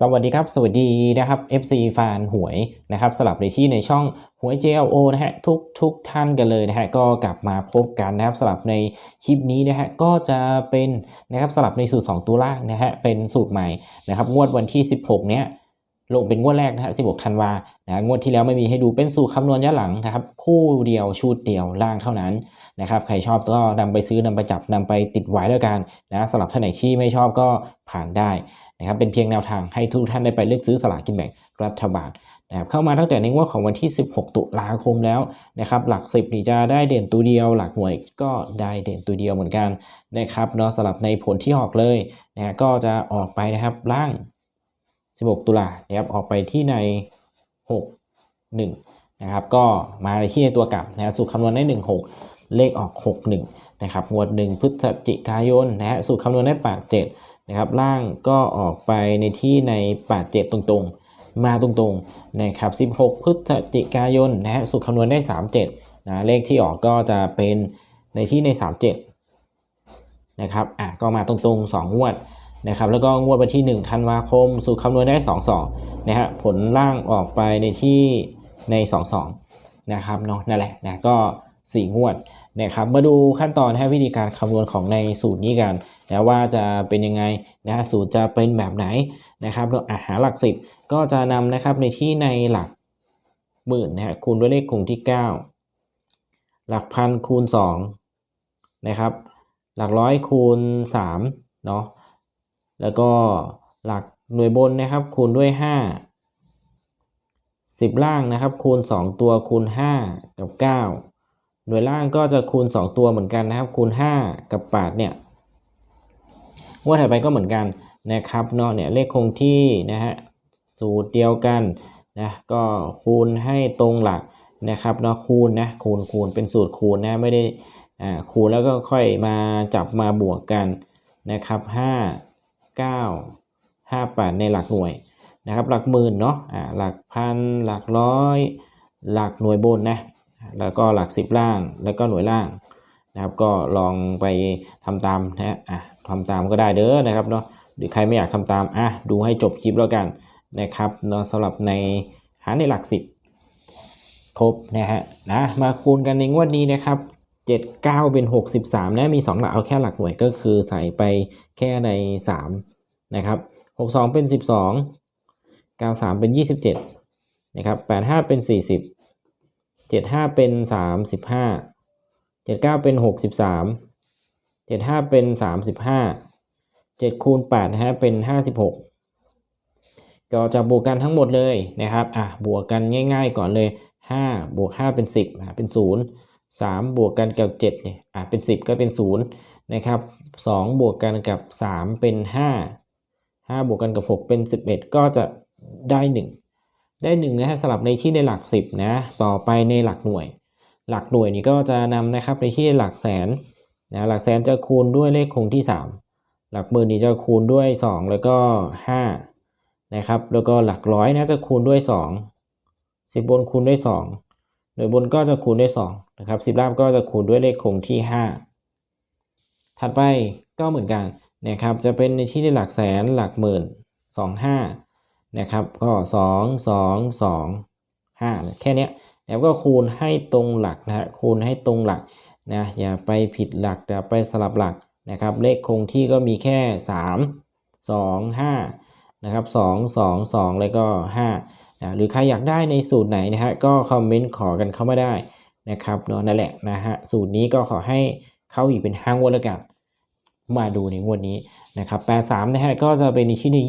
สวัสดีครับ สวัสดีนะครับ FC แฟนหวยนะครับสลับในที่ในช่องหวย JLO นะฮะทุกทุกท่านกันเลยนะฮะก็กลับมาพบกันนะครับสลับในคลิปนี้นะฮะก็จะเป็นนะครับสลับในสูตร 2 ตัวล่างนะฮะเป็นสูตรใหม่นะครับงวดวันที่ 16 เนี้ยลงเป็นงวดแรกนะฮะ16ธันวานะงวดที่แล้วไม่มีให้ดูเป็นสูตรคำนวณย้อนหลังนะครับคู่เดียวชุดเดียวล่างเท่านั้นนะครับใครชอบก็นำไปซื้อนำไปจับนำไปติดไว้แล้วกันนะสลับท่านไหนที่ไม่ชอบก็ผ่านได้ นะครับเป็นเพียงแนวทางให้ทุกท่านได้ไปเลือกซื้อสลากกินแบ่งรัฐบาลนะครับเข้ามาตั้งแต่ในงวดของวันที่ 16 ตุลาคมแล้วนะครับหลัก 10นี่จะได้เด่นตัวเดียว หลักหน่วยก็ได้เด่นตัวเดียวเหมือนกันนะครับเนาะสลับในผลที่ออกเลยนะก็จะออกไปนะครับล่าง 16 ตุลานะครับออกไปที่ใน 6 1นะครับก็มาในที่ในตัวกลับนะฮะสูตรคำนวณได้ 1 6 เลขออก 6 1นะครับงวด 1 พฤศจิกายนนะฮะสูตรคำนวณได้8 7 นะครับล่างก็ออกไปในที่ใน87ตรงๆ มาตรงๆนะครับ16 พฤศจิกายนนะฮะสูตรคำนวณได้ 37นะเลขที่ออกก็จะเป็นในที่ใน 37นะครับอะก็มาตรงๆ 2 งวดนะครับแล้วก็งวดวันที่ 1 ธันวาคม สูตรคำนวณได้ 22นะฮะผลล่างออกไปในที่ใน 22นะครับเนาะนั่นแหละนะก็ 4 งวดนะครับมาดูขั้นตอนให้วิธีการคำนวณของในสูตรนี้กัน นะว่าจะเป็นยังไงนะฮะสูตรจะเป็นแบบไหนนะครับเราอาหาหลัก 10 ก็จะนำนะครับในที่ในหลักหมื่นนะฮะคูณด้วยเลขคงที่ 9 หลักพันคูณ2นะครับหลักร้อยคูณ3เนาะแล้วก็หลักหน่วยบนนะครับคูณด้วย 5 10 ล่างนะครับคูณ 2 ตัวคูณ 5 กับ 9 หน่วยล่างก็จะคูณ 2 ตัวเหมือนกันนะครับคูณ 5 กับ8เนี่ย งวดถัดไปก็เหมือนกันนะครับเนาะเนี่ยเลขคงที่นะฮะสูตรเดียวกันนะก็คูณให้ตรงหลักนะครับเนาะคูณนะคูณคูณเป็นสูตรคูณนะไม่ได้อ่าคูณแล้วก็ค่อยมาจับมาบวกกันนะครับ5 9 5 8ในหลักหน่วยนะครับหลักหมื่นเนาะอ่าหลักพันหลักร้อยหลักหน่วยบนนะแล้วก็หลักสิบล่างแล้วก็หน่วยล่างนะครับก็ลองไปทำตามนะฮะอะ ทำตามก็ได้เด้อนะครับเนาะหรือใครไม่อยากทำตามอะดูให้จบคลิปแล้วกันนะครับเนาะสำหรับในหาในหลักสิบครบนะฮะนะมาคูณกันในงวดนี้นะครับเจ็ดเก้าเป็นหกสิบสามนะมีสองหลักเอาแค่หลักหน่วยก็คือใส่ไปแค่ในสามนะครับหกสองเป็นสิบสองเก้าสามเป็นยี่สิบเจ็ดนะครับแปดห้าเป็นสี่สิบเจ็ดห้าเป็นสามสิบห้าเจ็ดเก้าเป็นหกสิบสาม เจ็ดห้าเป็นสามสิบห้าเจ็ดคูณแปดนะฮะเป็นห้าสิบหกก็จะบวกกันทั้งหมดเลยนะครับอะบวกกันง่าย ๆ ก่อนเลยห้าบวกห้าเป็นสิบอะเป็นศูนย์สามบวกกันกับเจ็ดเนี่ยอะเป็นสิบก็เป็นศูนย์นะครับสองบวกกันกับสามเป็นห้าห้าบวกกันกับหกเป็นสิบเอ็ดก็จะได้หนึ่งได้หนึ่งนะฮะสลับในที่ในหลักสิบนะต่อไปในหลักหน่วย หลักหน่วยนี่ก็จะนำนะครับในที่หลักแสน นะหลักแสนจะคูณด้วยเลขคงที่ 3 หลักหมื่นนี่จะคูณด้วย 2 แล้วก็5นะครับแล้วก็หลักร้อยนะจะคูณด้วย 2 10 บนคูณด้วย 2 หน่วยบนก็จะคูณด้วย2นะครับ10ล่างก็จะคูณด้วยเลขคงที่ 5 ถัดไปก็เหมือนกันนะครับจะเป็นในที่ในหลักแสนหลักหมื่น2 5นะครับก็2 2 2 5แค่นี้แล้วก็คูณให้ตรงหลักนะฮะคูณให้ตรงหลัก นะอย่าไปผิดหลักอย่าไปสลับหลักนะครับ เลขคงที่ก็มีแค่ 3 2 5นะครับ2 2 2 แล้วก็5นะหรือใครอยากได้ในสูตรไหนนะฮะก็คอมเมนต์ขอกันเข้ามาได้นะครับเนาะนั่นแหละนะฮะสูตรนี้ก็ขอให้เข้าอีกเป็นห้างวดแล้วกันมาดูในงวดนี้นะครับ83นะฮะก็จะเป็นในที่นี่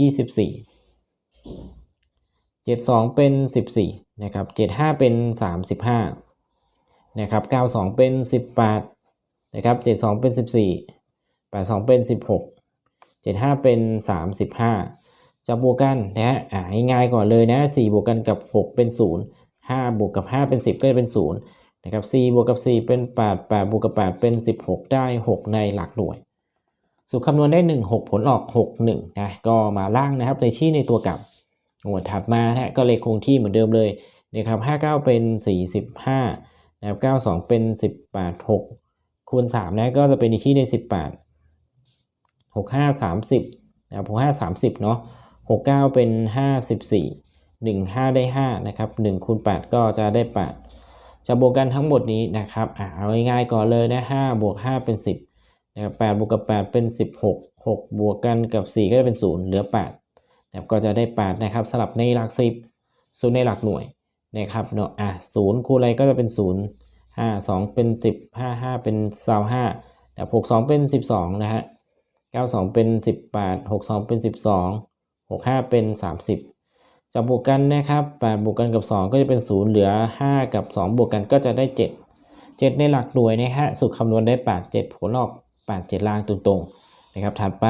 24 72 เป็น 14นะครับ75 เป็น 35 นะครับ92 เป็น 18นะครับ72 เป็น 14 82 เป็น 16 75 เป็น 35 จะบวกกันนะฮะอ่าง่ายๆก่อนเลยนะ 4 บวกกันกับ 6 เป็น 0 5 บวกกับ 5 เป็น 10 ก็จะเป็น 0 นะครับ 4 บวกกับ 4 เป็น 8 8 บวกกับ 8 เป็น 16 ได้ 6 ในหลักหน่วย สูตรคำนวณได้ 1 6 ผลออก 6 1นะก็มาล่างนะครับในที่ในตัวกลับหมวดถัดมานะก็เลขคงที่เหมือนเดิมเลยนะครับ 59 เป็น 45 นะครับ92 เป็น 18 6 คูณ3นะก็จะเป็นในที่ใน18 65 30นะครับ65 30เนาะหกเก้าเป็นห้าสิบสี่หนึ่งห้าได้ห้านะครับหนึ่งคูณแปดก็จะได้แปดจะบวกกันทั้งหมดนี้นะครับอะเอาง่ายๆก่อนเลยนะห้าบวกห้าเป็นสิบนะครับแปดบวกกับแปดเป็นสิบหกหกบวกกันกับสี่ก็จะเป็นศูนย์เหลือแปดนะครับก็จะได้แปดนะครับสลับในหลักสิบศูนในหลักหน่วย นะครับเนาะอะศูนย์คูณอะไรก็จะเป็นศูนย์ห้าสองเป็นสิบห้าห้าเป็นสาวห้าแต่หกสองเป็นสิบสองนะฮะ92เป็น18 62เป็น12 65เป็น30จะบวกกันนะครับ8บวกกันกับ2ก็จะเป็น0เหลือ5กับ2บวกกันก็จะได้7 7ในหลักหน่วยนะฮะสุดคำนวณได้8 7ผลออก8 7ล่างตรงๆนะครับถัดไป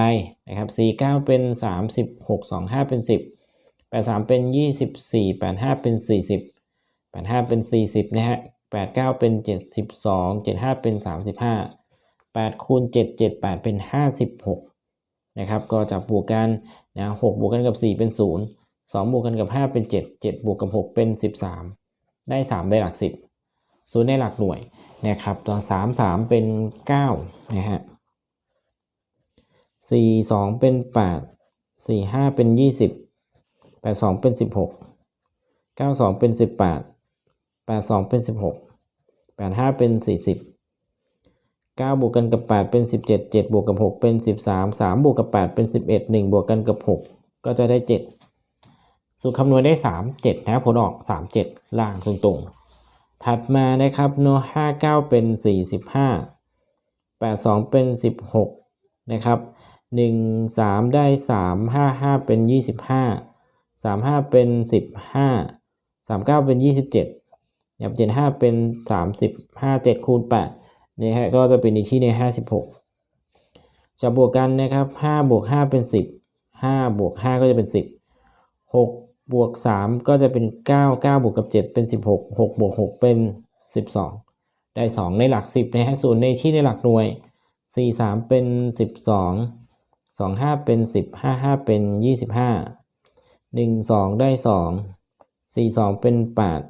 นะครับ4 9เป็น30 6 2 5เป็น 10 8 3เป็น24 8 5เป็น40 8 5เป็น40นะฮะ8 9เป็น72 7 5เป็น35 8คูณ7 7 8เป็น56นะครับ ก็จับวกกันนะ6บวกกันกับ4เป็น0 2บวกกันกับ5เป็น7 7บวกกับ6เป็น13ได้3ได้หลัก10 0ได้หลักหน่วยนะครับตัว3 3เป็น9นะฮะ4 2เป็น8 4 5เป็น 20 8 2เป็น16 9 2เป็น18 8 2เป็น16 8 5เป็น40 9บวกกันกับ8เป็น17 7บวกกับ6เป็น13 3บวกกับ8เป็น11 1บวกกันกับ6ก็จะได้7สูตรคำนวณได้3 7นะครับผลออก3 7ล่างตรงๆ ถัดมานะครับโน5 9เป็น45 8 2เป็น16นะครับ1 3ได้3 5 5เป็น25 3 5 เป็น 15 3 9 เป็น 27นะครับ7 5 เป็น35 7คูณ8นี่ฮะก็จะเป็นอีกที่ใน56 จะบวกกันนะครับ5บวก5เป็น 10 5บวก5ก็จะเป็น 10 6บวก3ก็จะเป็น 9 9บวกกับ 7 เป็น 16 6บวก6เป็น 12 ได้ 2 ในหลัก 10นะฮะส่วนในที่ในหลักหน่วย 4 3 เป็น 12 2 5 เป็น 10 5 5 เป็น 25 หนึ่งสองได้สองสี่สองเป็นแปด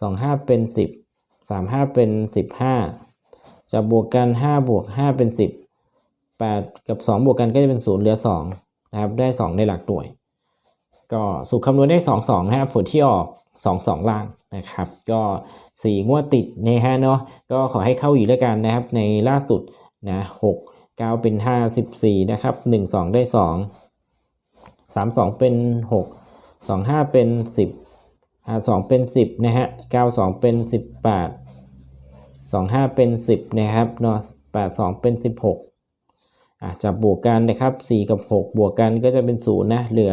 สองห้าเป็นสิบสามห้าเป็นสิบห้าจะบวกกันห้าบวกห้าเป็นสิบแปดกับสองบวกกันก็จะเป็นศูนย์เหลือสองนะครับได้สองในหลักหน่วย ก็สูตรคำนวณได้สองสองนะครับผลที่ออกสองสองล่างนะครับ ก็สี่งวดติดนะฮะเนาะก็ขอให้เข้าอยู่แล้วกันนะครับในล่าสุดนะหกเก้าเป็นห้าสิบสี่นะครับหนึ่งสองได้สอง 2 3 2เป็น6 2 5เป็น10 5 2เป็น10นะฮะ9 2เป็น18 2 5เป็น10นะครับเนาะ8 2เป็น16อะจะบวกกันนะครับ 4 กับ 6 บวกกันก็จะเป็น0นะเหลือ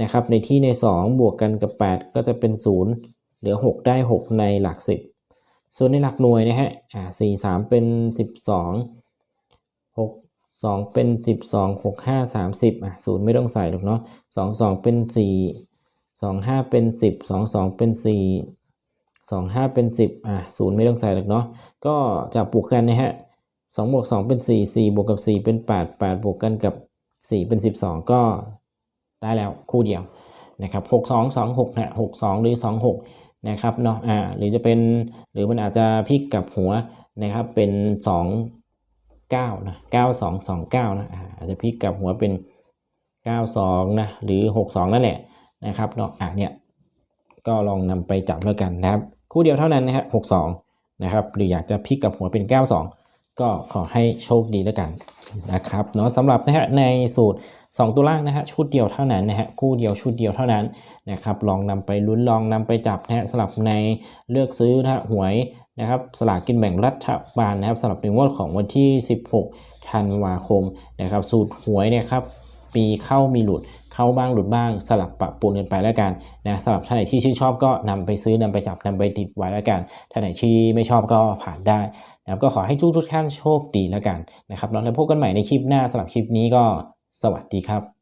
นะครับในที่ใน 2 บวกกันกับ 8 ก็จะเป็น 0 เหลือ 6 ได้ 6 ในหลัก 10 ส่วนในหลักหน่วยนะฮะอ่า4 3 เป็น 12 6 2เป็น12 6 5 30อะ0ไม่ต้องใส่หรอกเนาะ2 2เป็น4 2 5เป็น10 2 2เป็น4 2 5เป็น10อะ0ไม่ต้องใส่หรอกเนาะก็จะบวกกันนะฮะ2บวก2เป็น4 4บวกกับ4เป็น8 8บวกกันกับ4เป็น12ก็ได้แล้วคู่เดียวนะครับ6 2 2 6นะ6 2หรือ2 6นะครับเนาะอ่าหรือจะเป็นหรือมันอาจจะพลิกกับหัวนะครับเป็น2 9นะ9 2 2 9นะอาอาจจะพลิกกลับหัวเป็น 9 2นะหรือ 6 2 นั่นแหละนะครับเนาะอะเนี่ยก็ลองนำไปจับแล้วกันนะครับ คู่เดียวเท่านั้นนะครับ62นะครับหรืออยากจะพลิกกับหัวเป็น 92ก็ขอให้โชคดีแล้วกันนะครับเนาะสำหรับนะฮะในสูตร 2 ตัวล่างนะฮะชุดเดียวเท่านั้นนะฮะคู่เดียวชุดเดียวเท่านั้นนะครับลองนำไปลุ้นลองนำไปจับนะฮะสำหรับในเลือกซื้อนะฮะหวย นะครับสลากกินแบ่งรัฐบาลนะครับสำหรับในงวดของวันที่ 16 ธันวาคมนะครับ สูตรหวยนี่ยครับปีเข้ามีหลุดเข้าบ้างหลุดบ้างสลับปะปนกันไปแล้วกันนะสำหรับท่านไหนที่ชื่นชอบก็นำไปซื้อนำไปจับนำไปติดไว้แล้วกันท่านไหนที่ไม่ชอบก็ผ่านได้นะครับก็ขอให้ทุกทุกท่านโชคดีแล้วกันนะครับแล้วพบกันใหม่ในคลิปหน้าสำหรับคลิปนี้ก็สวัสดีครับ